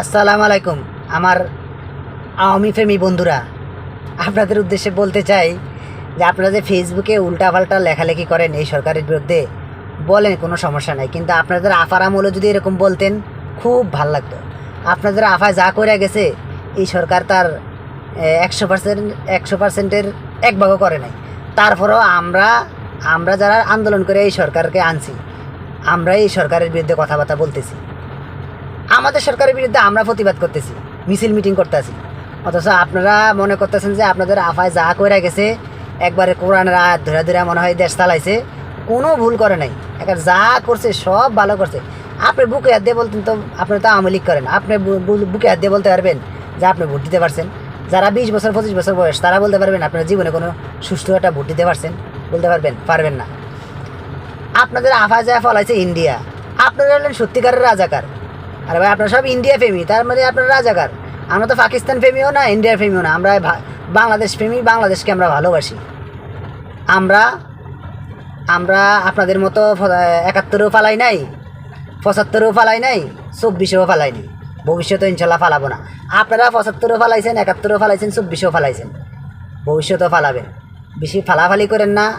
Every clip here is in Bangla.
আসসালামু আলাইকুম, আমার আওয়ামী প্রেমী বন্ধুরা। আপনাদের উদ্দেশ্যে বলতে চাই যে আপনারা যে ফেসবুকে উল্টাপাল্টা লেখালেখি করেন এই সরকারের বিরুদ্ধে, বলেন কোনো সমস্যা নাই। কিন্তু আপনাদের আফার আমলে যদি এরকম বলতেন, খুব ভালো লাগতো। আপনাদের আফায় যা করে গেছে, এই সরকার তার একশো পার্সেন্ট, একশো পার্সেন্টের এক ভাগও করে নাই। তারপরেও আমরা আমরা যারা আন্দোলন করে এই সরকারকে আনছি আমরা এই সরকারের বিরুদ্ধে কথাবার্তা বলতেছি। আমাদের সরকারের বিরুদ্ধে আমরা প্রতিবাদ করতেছি, মিছিল মিটিং করতেছি অথচ আপনারা মনে করতেছেন যে আপনাদের আফায় যা করে গেছে, একবারে কোরআনের আয়াত ধরে ধরে মনে হয় দেশ চালাইছে, কোনো ভুল করে নাই। একবার যা করছে, সব ভালো করছে। আপনি বুকে হাত দিয়ে বলতেন তো, আপনি তো আওয়ামী লীগ করেন। আপনি বুকে হাত দিয়ে বলতে পারবেন যে আপনি ভোট দিতে পারছেন। যারা বিশ বছর, পঁচিশ বছর বয়স, তারা বলতে পারবেন আপনার জীবনে কোনো সুস্থ একটা ভোট দিতে পারছেন, বলতে পারবেন পারবেন না। আপনাদের আফা যায় ফলাইছে ইন্ডিয়া। আপনারা হলেন সত্যিকারের রাজাকার। আরে ভাই, আপনারা সব ইন্ডিয়া প্রেমী, তার মানে আপনারা রাজাকার। আমরা তো পাকিস্তান প্রেমীও না ইন্ডিয়ার প্রেমীও না, আমরা বাংলাদেশ প্রেমী, বাংলাদেশকে আমরা ভালোবাসি। আমরা আমরা আপনাদের মতো একাত্তরেও ফালাই নাই, পঁচাত্তরেও ফালাই নাই, চব্বিশেও ফালাই নাই। ভবিষ্যতে ইনশাল্লাহ ফালাবো না। আপনারা পঁচাত্তরেও ফালাইছেন, একাত্তরও ফালাইছেন, চব্বিশেও ফালাইছেন। ভবিষ্যতেও ফালাবেন। বেশি ফালাফালি করেন না।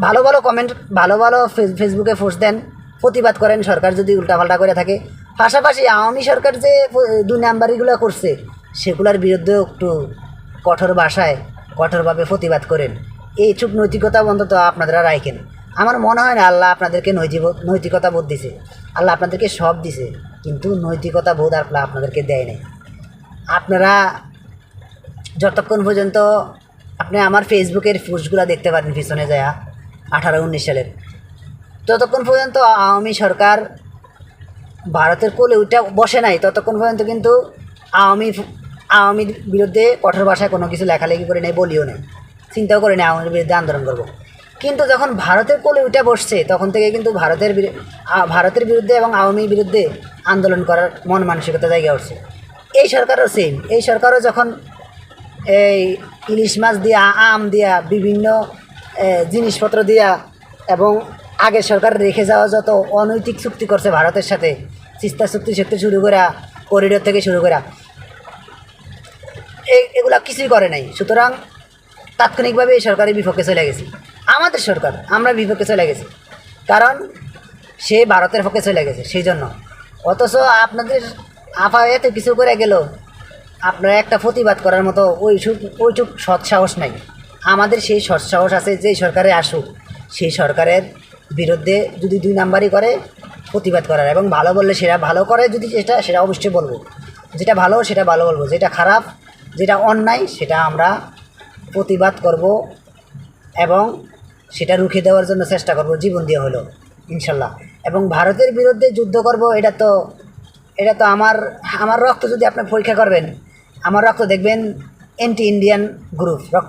ভালো ভালো কমেন্ট ভালো ভালো ফেস- ফেসবুকে পোস্ট দেন। প্রতিবাদ করেন সরকার যদি উল্টাপাল্টা করে থাকে। পাশাপাশি আওয়ামী সরকার যে দুই নাম্বারিগুলো করছে, সেগুলোর বিরুদ্ধেও একটু কঠোর ভাষায়, কঠোরভাবে প্রতিবাদ করেন। এই চুপ নৈতিকতা অন্তত আপনারা রাখেন। আমার মনে হয় না আল্লাহ আপনাদেরকে নৈতিক নৈতিকতা বোধ দিছে। আল্লাহ আপনাদেরকে সব দিছে, কিন্তু নৈতিকতা বোধ আল্লাহ আপনাদেরকে দেয় নাই। আপনারা যতক্ষণ পর্যন্ত আপনি আমার ফেসবুকের পোস্টগুলো দেখতে পারেন পিছনে যায়, আঠারো, উনিশ সালের। ততক্ষণ পর্যন্ত আওয়ামী সরকার ভারতের কোলে ওইটা বসে নাই, ততক্ষণ পর্যন্ত কিন্তু আওয়ামী আওয়ামীর বিরুদ্ধে কঠোর ভাষায় কোনো কিছু লেখালেখি করে নেই, বলিও নেই, চিন্তাও করে নেই আওয়ামীর বিরুদ্ধে আন্দোলন করব। কিন্তু যখন ভারতের কোলে ওইটা বসছে, তখন থেকে কিন্তু ভারতের ভারতের বিরুদ্ধে এবং আওয়ামীর বিরুদ্ধে আন্দোলন করার মন মানসিকতা জায়গা উঠছে। এই সরকারও সেম এই সরকারও যখন এই ইলিশ মাছ দিয়া, আম দিয়া, বিভিন্ন জিনিসপত্র দিয়া এবং আগের সরকার রেখে যাওয়া যত অনৈতিক চুক্তি করছে ভারতের সাথে, চিস্তা চুক্তি থেকে শুরু করা, করিডোর থেকে শুরু করা এগুলা কিছুই করে নাই। সুতরাং তাৎক্ষণিকভাবে এই সরকারের বিপক্ষে চলে গেছে। আমাদের সরকার, আমরা বিপক্ষে চলে গেছি। কারণ সে ভারতের পক্ষে চলে গেছে সেই জন্য অথচ আপনাদের আফা এত কিছু করে গেল, আপনারা একটা প্রতিবাদ করার মতো ওইসব ওইটুক সৎ সাহস নাই। আমাদের সেই সৎ সাহস আছে, যেই সরকারে আসুক, সেই সরকারের বিরুদ্ধে যদি দুই নাম্বারই করে, প্রতিবাদ করার। এবং ভালো বললে সেটা ভালো করে যদি সেটা সেটা অবশ্যই বলব। যেটা ভালো, সেটা ভালো বলব। যেটা খারাপ, যেটা অন্যায়, সেটা আমরা প্রতিবাদ করব এবং সেটা রুখে দেওয়ার জন্য চেষ্টা করব। জীবন দিয়ে হলো ইনশাল্লাহ। এবং ভারতের বিরুদ্ধে যুদ্ধ করব, এটা তো এটা তো আমার আমার রক্ত যদি আপনি পরীক্ষা করবেন, আমার রক্ত দেখবেন অ্যান্টি ইন্ডিয়ান গ্রুপ রক্ত